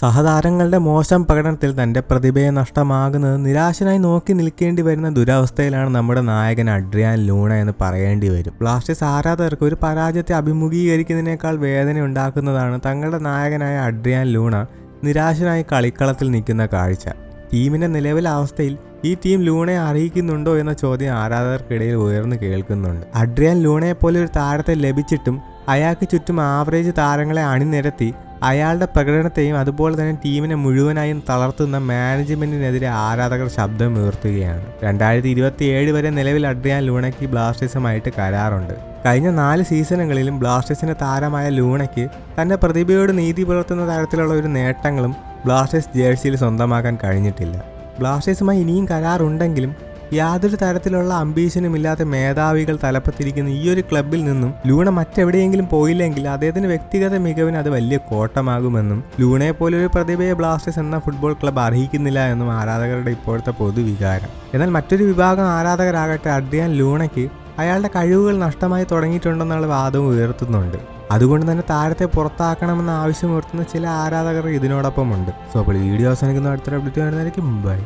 സഹതാരങ്ങളുടെ മോശം പ്രകടനത്തിൽ തന്റെ പ്രതിഭയെ നഷ്ടമാകുന്നത് നിരാശനായി നോക്കി നിൽക്കേണ്ടി വരുന്ന ദുരവസ്ഥയിലാണ് നമ്മുടെ നായകൻ അഡ്രിയാൻ ലൂണ എന്ന് പറയേണ്ടി വരും. ബ്ലാസ്റ്റേഴ്സ് ആരാധകർക്ക് ഒരു പരാജയത്തെ അഭിമുഖീകരിക്കുന്നതിനേക്കാൾ വേദന ഉണ്ടാക്കുന്നതാണ് തങ്ങളുടെ നായകനായ അഡ്രിയാൻ ലൂണ നിരാശനായി കളിക്കളത്തിൽ നിൽക്കുന്ന കാഴ്ച. ടീമിന്റെ നിലവിലെ അവസ്ഥയിൽ ഈ ടീം ലൂണയെ അറിയിക്കുന്നുണ്ടോ എന്ന ചോദ്യം ആരാധകർക്കിടയിൽ ഉയർന്നു കേൾക്കുന്നുണ്ട്. അഡ്രിയാൻ ലൂണയെ പോലെ ഒരു താരത്തെ ലഭിച്ചിട്ടും അയാൾക്ക് ചുറ്റും ആവറേജ് താരങ്ങളെ അണിനിരത്തി അയാളുടെ പ്രകടനത്തെയും അതുപോലെ തന്നെ ടീമിനെ മുഴുവനായും തളർത്തുന്ന മാനേജ്മെന്റിനെതിരെ ആരാധകർ ശബ്ദം ഉയർത്തുകയാണ്. രണ്ടായിരത്തി ഇരുപത്തി ഏഴ് വരെ നിലവിൽ അഡ്രിയാൻ ലൂണയ്ക്ക് ബ്ലാസ്റ്റേഴ്സുമായിട്ട് കരാറുണ്ട്. കഴിഞ്ഞ നാല് സീസണുകളിലും ബ്ലാസ്റ്റേഴ്സിന്റെ താരമായ ലൂണയ്ക്ക് തന്റെ പ്രതിഭയോട് നീതി പുലർത്തുന്ന തരത്തിലുള്ള ഒരു നേട്ടങ്ങളും ബ്ലാസ്റ്റേഴ്സ് ജേഴ്സിയിൽ സ്വന്തമാക്കാൻ കഴിഞ്ഞിട്ടില്ല. ബ്ലാസ്റ്റേഴ്സുമായി ഇനിയും കരാറുണ്ടെങ്കിലും യാതൊരു തരത്തിലുള്ള അംബീഷനും ഇല്ലാത്ത മേധാവികൾ തലപ്പത്തിരിക്കുന്ന ഈ ഒരു ക്ലബിൽ നിന്നും ലൂണ മറ്റെവിടെയെങ്കിലും പോയില്ലെങ്കിൽ അദ്ദേഹത്തിന് വ്യക്തിഗത മികവിന് അത് വലിയ കോട്ടമാകുമെന്നും ലൂണയെ പോലെ ഒരു പ്രതിഭയെ ബ്ലാസ്റ്റേഴ്സ് എന്ന ഫുട്ബോൾ ക്ലബ് അർഹിക്കുന്നില്ല എന്നും ആരാധകരുടെ ഇപ്പോഴത്തെ പൊതുവികാരം എന്നാൽ മറ്റൊരു വിഭാഗം ആരാധകരാകട്ടെ അഡ്രിയാൻ ലൂണയ്ക്ക് അയാളുടെ കഴിവുകൾ നഷ്ടമായി തുടങ്ങിയിട്ടുണ്ടെന്നുള്ള വാദം ഉയർത്തുന്നുണ്ട്. അതുകൊണ്ട് തന്നെ താരത്തെ പുറത്താക്കണമെന്ന ആവശ്യം ഉയർത്തുന്ന ചില ആരാധകർ ഇതിനോടൊപ്പമുണ്ട്. സോ അപ്പോൾ വീഡിയോ അവസാനിക്കുന്ന. അടുത്തൊരു അപ്ഡേറ്റ് വരുന്നതായിരിക്കും ബൈ.